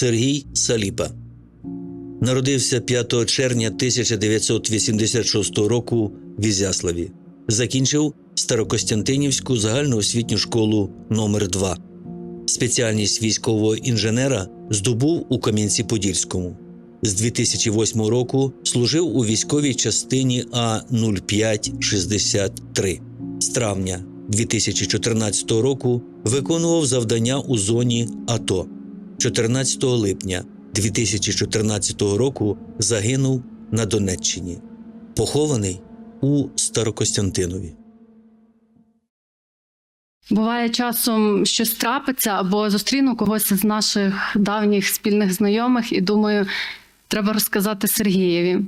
Сергій Саліпа. Народився 5 червня 1986 року в Ізяславі. Закінчив Старокостянтинівську загальноосвітню школу номер 2 Спеціальність військового інженера здобув у Кам'янці-Подільському. З 2008 року служив у військовій частині А 0563. З травня 2014 року виконував завдання у зоні АТО. 14 липня 2014 року загинув на Донеччині, похований у Старокостянтинові. Буває часом щось трапиться або зустріну когось із наших давніх спільних знайомих і думаю, треба розказати Сергієві.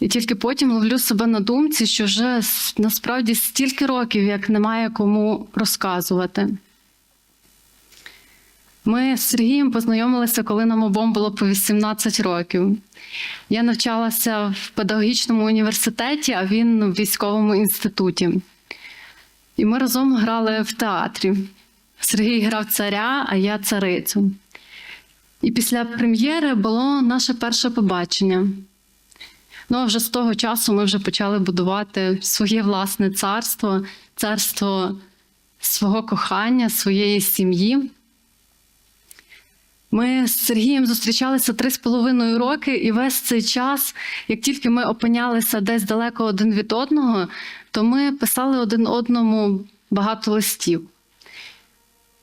І тільки потім ловлю себе на думці, що вже насправді стільки років, як немає кому розказувати. Ми з Сергієм познайомилися, коли нам обом було по 18 років. Я навчалася в педагогічному університеті, а він в військовому інституті. І ми разом грали в театрі. Сергій грав царя, а я царицю. І після прем'єри було наше перше побачення. Ну, а вже з того часу ми вже почали будувати своє власне царство, царство свого кохання, своєї сім'ї. Ми з Сергієм зустрічалися три з половиною роки, і весь цей час, як тільки ми опинялися десь далеко один від одного, то ми писали один одному багато листів.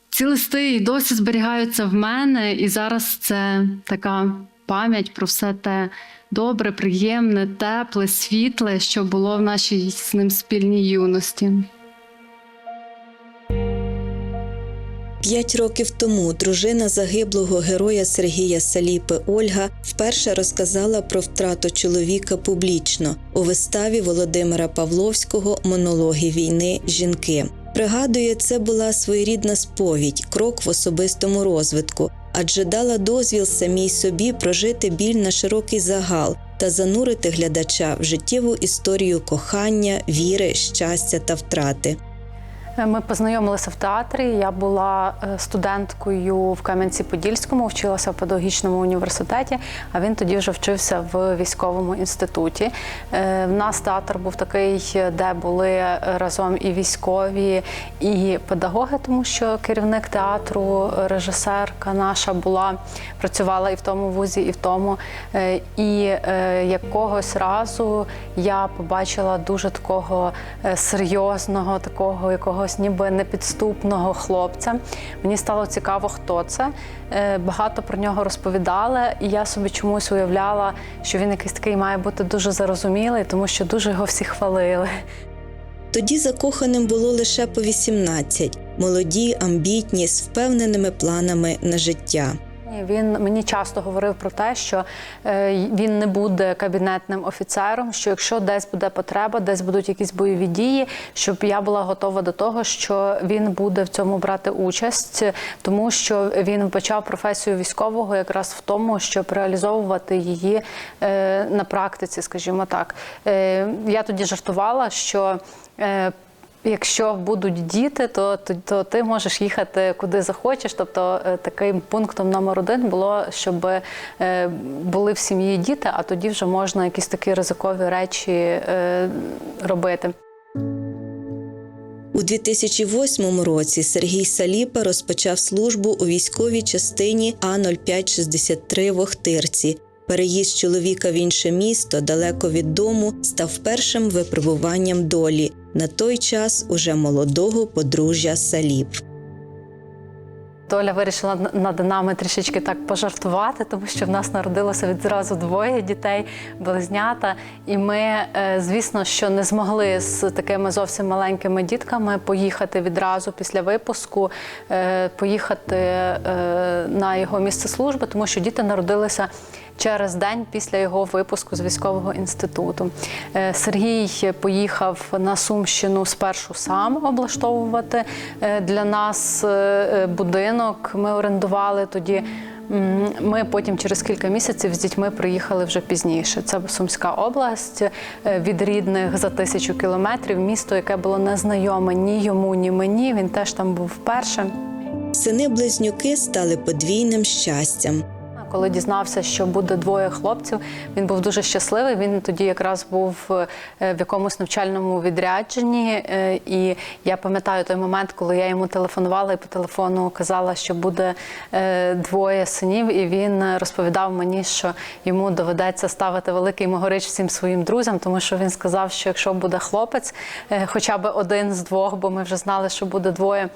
Ці листи і досі зберігаються в мене, і зараз це така пам'ять про все те добре, приємне, тепле, світле, що було в нашій з ним спільній юності. П'ять років тому дружина загиблого героя Сергія Саліпи Ольга вперше розказала про втрату чоловіка публічно у виставі Володимира Павловського Монологи війни жінки. Пригадує, це була своєрідна сповідь, крок в особистому розвитку, адже дала дозвіл самій собі прожити біль на широкий загал та занурити глядача в життєву історію кохання, віри, щастя та втрати. Ми познайомилися в театрі. Я була е, студенткою в Кам'янці-Подільському, вчилася в педагогічному університеті, а він тоді вже вчився в військовому інституті. Е, В нас театр був такий, де були разом і військові, і педагоги, тому що керівник театру, режисерка наша була, працювала і в тому вузі, і в тому. Е, І якогось разу я побачила дуже такого серйозного, такого якогось ніби непідступного хлопця. Мені стало цікаво, хто це. Е, Багато про нього розповідали, і я собі чомусь уявляла, що він якийсь такий має бути дуже зарозумілий, тому що дуже його всі хвалили. Тоді закоханим було лише по 18, молоді, амбітні, з впевненими планами на життя. Він мені часто говорив про те, що е, він не буде кабінетним офіцером. Що якщо десь буде потреба, десь будуть якісь бойові дії, щоб я була готова до того, що він буде в цьому брати участь, тому що він почав професію військового якраз в тому, щоб реалізовувати її е, на практиці, скажімо так. Е, я тоді жартувала, що. Якщо будуть діти, то, то, то ти можеш їхати куди захочеш. Тобто е, таким пунктом номер один було, щоб е, були в сім'ї діти, а тоді вже можна якісь такі ризикові речі е, робити. У 2008 році Сергій Саліпа розпочав службу у військовій частині А-0563 в Охтирці. Переїзд чоловіка в інше місто далеко від дому став першим випробуванням долі на той час уже молодого подружжя Саліп. Доля вирішила над нами трішечки так пожартувати, тому що в нас народилося відразу двоє дітей, близнята. І ми, е, звісно, що не змогли з такими зовсім маленькими дітками поїхати відразу після випуску, е, поїхати е, на його місце служби, тому що діти народилися. Через день після його випуску з військового інституту Е, Сергій поїхав на Сумщину спершу сам облаштовувати е, для нас е, будинок. Ми орендували тоді. Ми потім через кілька місяців з дітьми приїхали вже пізніше. Це Сумська область від рідних за тисячу кілометрів. Місто, яке було незнайоме ні йому, ні мені. Він теж там був вперше. Сини-близнюки стали подвійним щастям. Коли дізнався, що буде двоє хлопців, він був дуже щасливий. Він тоді якраз був е, в якомусь навчальному відрядженні. е, І я пам'ятаю той момент, коли я йому телефонувала і по телефону казала, що буде е, двоє синів, і він розповідав мені, що йому доведеться ставити великий могорич всім своїм друзям, тому що він сказав, що якщо буде хлопець, хоча б один з двох, бо ми вже знали, що буде двоє,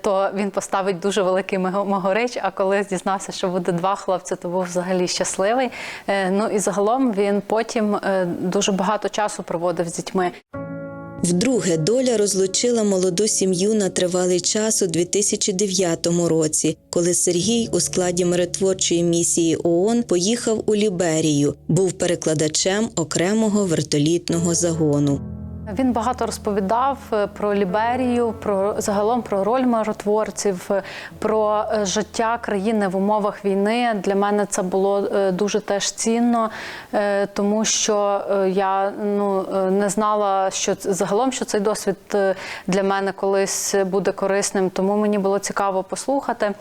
то він поставить дуже великий могорич. А коли дізнався, що буде два хлопці, то був взагалі щасливий. Е, Ну і загалом він потім е, дуже багато часу проводив з дітьми. Вдруге доля розлучила молоду сім'ю на тривалий час у 2009 році, коли Сергій у складі миротворчої місії ООН поїхав у Ліберію, був перекладачем окремого вертолітного загону. Він багато розповідав е, про Ліберію, про загалом про роль миротворців, е, про е, життя країни в умовах війни. Для мене це було дуже теж цінно, тому що я ну не знала, що загалом що цей досвід для мене колись буде корисним. Тому мені було цікаво послухати.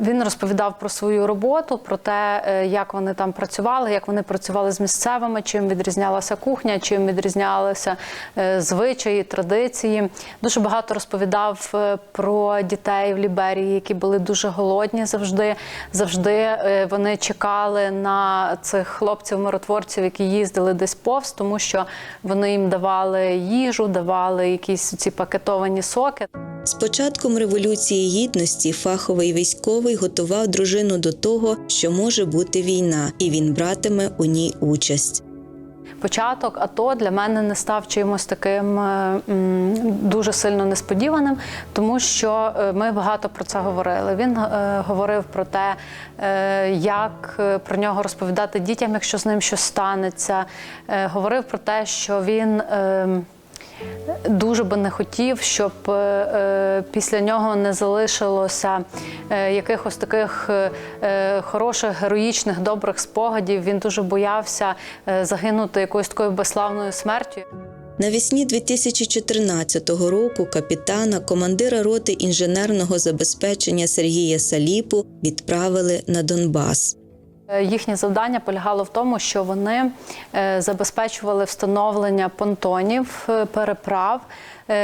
Він розповідав про свою роботу, про те, як вони там працювали, як вони працювали з місцевими, чим відрізнялася кухня, чим відрізнялися е, звичаї, традиції. Дуже багато розповідав е, про дітей в Ліберії, які були дуже голодні завжди. Завжди е, вони чекали на цих хлопців-миротворців, які їздили десь повз, тому що вони їм давали їжу, давали якісь ці пакетовані соки. З початком революції гідності фаховий військовий готував дружину до того, що може бути війна, і він братиме у ній участь. Початок АТО для мене не став чимось таким е, дуже сильно несподіваним, тому що е, ми багато про це говорили. Він е, говорив про те, як про нього розповідати дітям, якщо з ним щось станеться. Говорив про те, що він. Дуже би не хотів, щоб е, е, після нього не залишилося е, якихось таких хороших, героїчних, добрих спогадів. Він дуже боявся загинути якоюсь такою безславною смертю. Навесні 2014 року капітана, командира роти інженерного забезпечення Сергія Саліпу відправили на Донбас. Е, Їхнє завдання полягало в тому, що вони е, забезпечували встановлення понтонів, е, переправ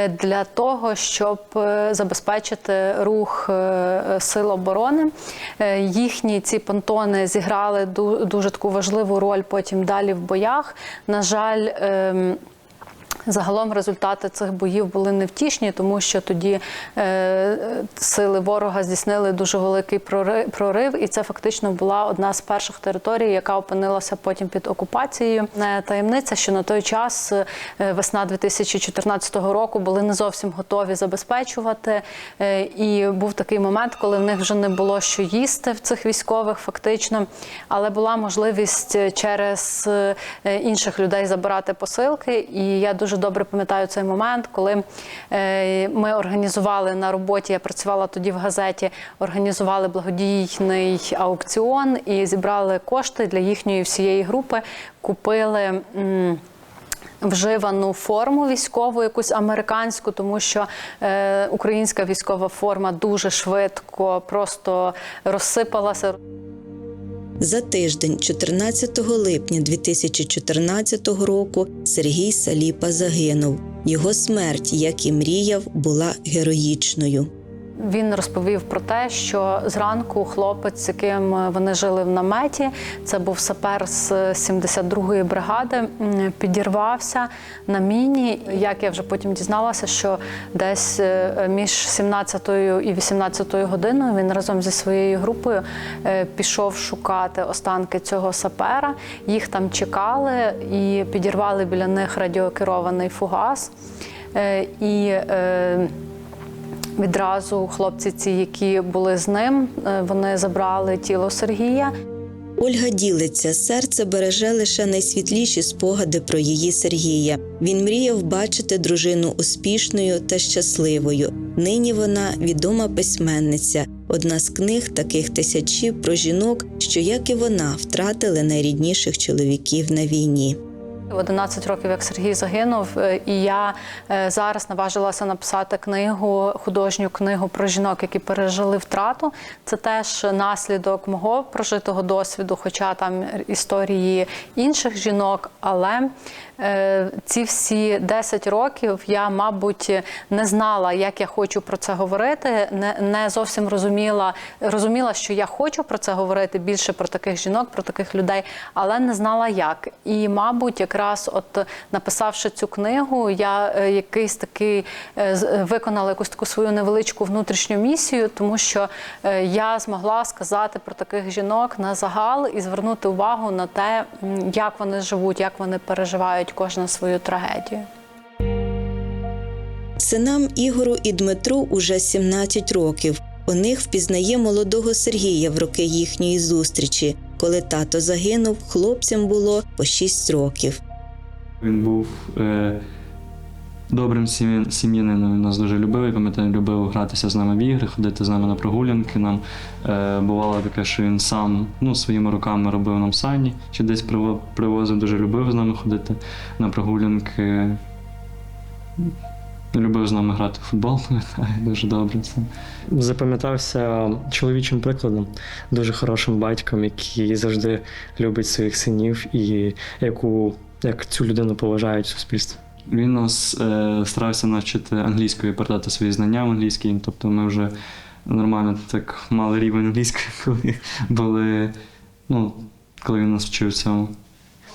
для того, щоб забезпечити рух сил оборони. Їхні ці понтони зіграли дуже таку важливу роль потім далі в боях. На жаль, ем, Загалом результати цих боїв були невтішні, тому що тоді е, сили ворога здійснили дуже великий прорив, прорив, і це фактично була одна з перших територій, яка опинилася потім під окупацією. Не таємниця, що на той час, е, весна 2014 року, були не зовсім готові забезпечувати. Е, і був такий момент, коли в них вже не було що їсти в цих військових, фактично, але була можливість через е, інших людей забирати посилки. І я дуже добре пам'ятаю цей момент, коли е, ми організували на роботі. Я працювала тоді в газеті, організували благодійний аукціон і зібрали кошти для їхньої всієї групи. Купили. Вживану форму військову, якусь американську, тому що е, українська військова форма дуже швидко просто розсипалася. За тиждень, 14 липня 2014 року, Сергій Саліпа загинув. Його смерть, як і мріяв, була героїчною. Він розповів про те, що зранку хлопець, з яким вони жили в наметі, це був сапер з 72-ї бригади, підірвався на міні. Як я вже потім дізналася, що десь е, між 17 і 18 годиною він разом зі своєю групою е, пішов шукати останки цього сапера. Їх там чекали і підірвали біля них радіокерований фугас. Е, І Відразу хлопці, ці, які були з ним, е, вони забрали тіло Сергія. Ольга ділиться, серце береже лише найсвітліші спогади про її Сергія. Він мріяв бачити дружину успішною та щасливою. Нині вона відома письменниця. Одна з книг таких тисячі про жінок, що як і вона втратили найрідніших чоловіків на війні. 11 років, як Сергій загинув, е, і я е, зараз наважилася написати книгу, художню книгу про жінок, які пережили втрату. Це теж наслідок мого прожитого досвіду, хоча там історії інших жінок. Але е, ці всі 10 років я, мабуть, не знала, як я хочу про це говорити. Не, не зовсім розуміла, розуміла, що я хочу про це говорити більше про таких жінок, про таких людей, але не знала як. І, мабуть, якраз от написавши цю книгу, я е, якийсь такий е, е, виконала якусь таку свою невеличку внутрішню місію, тому що я змогла сказати про таких жінок на загал і звернути увагу на те, як вони живуть, як вони переживають кожна свою трагедію. Синам Ігору і Дмитру уже 17 років. У них впізнає молодого Сергія в роки їхньої зустрічі. Коли тато загинув, хлопцям було по 6 років. Він був е, добрим сім'янином. Він нас дуже любив. Я пам'ятаю, любив гратися з нами в ігри, ходити з нами на прогулянки. Нам е, бувало таке, що він сам ну, своїми руками робив нам сані, чи десь приво- привозив, дуже любив з нами ходити на прогулянки. Любив з нами грати в футбол, дуже добре це. запам'ятався чоловічим прикладом, дуже хорошим батьком, який завжди любить своїх синів і яку як цю людину поважають в суспільстві. Він нас е, старався навчити англійською передати свої знання в англійській. Тобто ми вже нормально так мали рівень англійської, коли були, ну, коли він нас вчив цьому.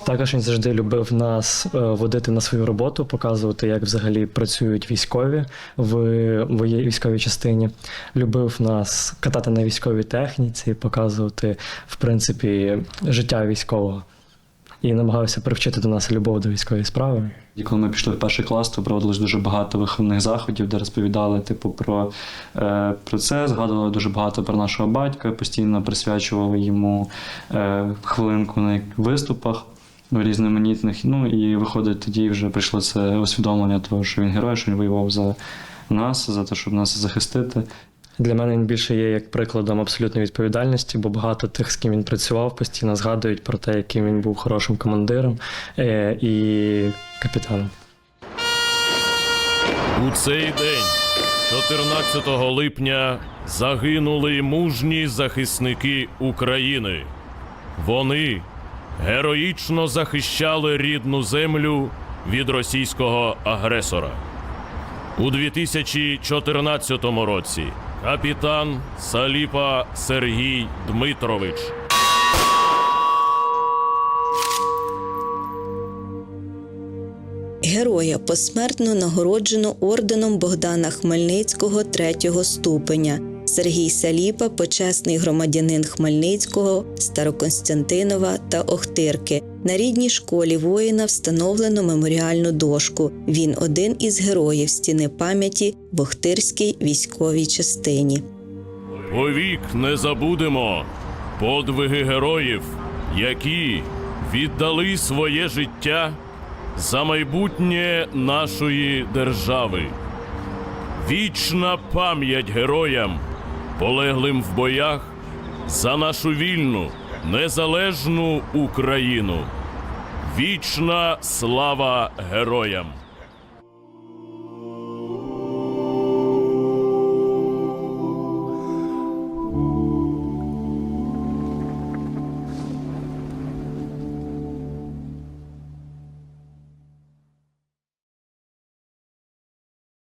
Також він завжди любив нас е, водити на свою роботу, показувати, як взагалі працюють військові в військовій частині. Любив нас катати на військовій техніці, показувати, в принципі, життя військового. І намагався привчити до нас любов до військової справи. І коли ми пішли в перший клас, то проводилось дуже багато виховних заходів, де розповідали типу, про, е, про це, згадували дуже багато про нашого батька, постійно присвячували йому е, хвилинку на виступах різноманітних. Ну і виходить, тоді вже прийшло це усвідомлення того, що він герой, що він воював за нас, за те, щоб нас захистити. Для мене він більше є як прикладом абсолютної відповідальності, бо багато тих, з ким він працював, постійно згадують про те, яким він був хорошим командиром е, і капітаном. У цей день, 14 липня, загинули мужні захисники України. Вони героїчно захищали рідну землю від російського агресора. У 2014 році капітан Саліпа Сергій Дмитрович. Героя посмертно нагороджено орденом Богдана Хмельницького третього ступеня. Сергій Саліпа почесний громадянин Хмельницького, Староконстантинова та Охтирки. На рідній школі воїна встановлено меморіальну дошку. Він один із героїв стіни пам'яті в Охтирській військовій частині. Повік не забудемо подвиги героїв, які віддали своє життя за майбутнє нашої держави. Вічна пам'ять героям, полеглим в боях за нашу вільну, незалежну Україну. Вічна слава героям!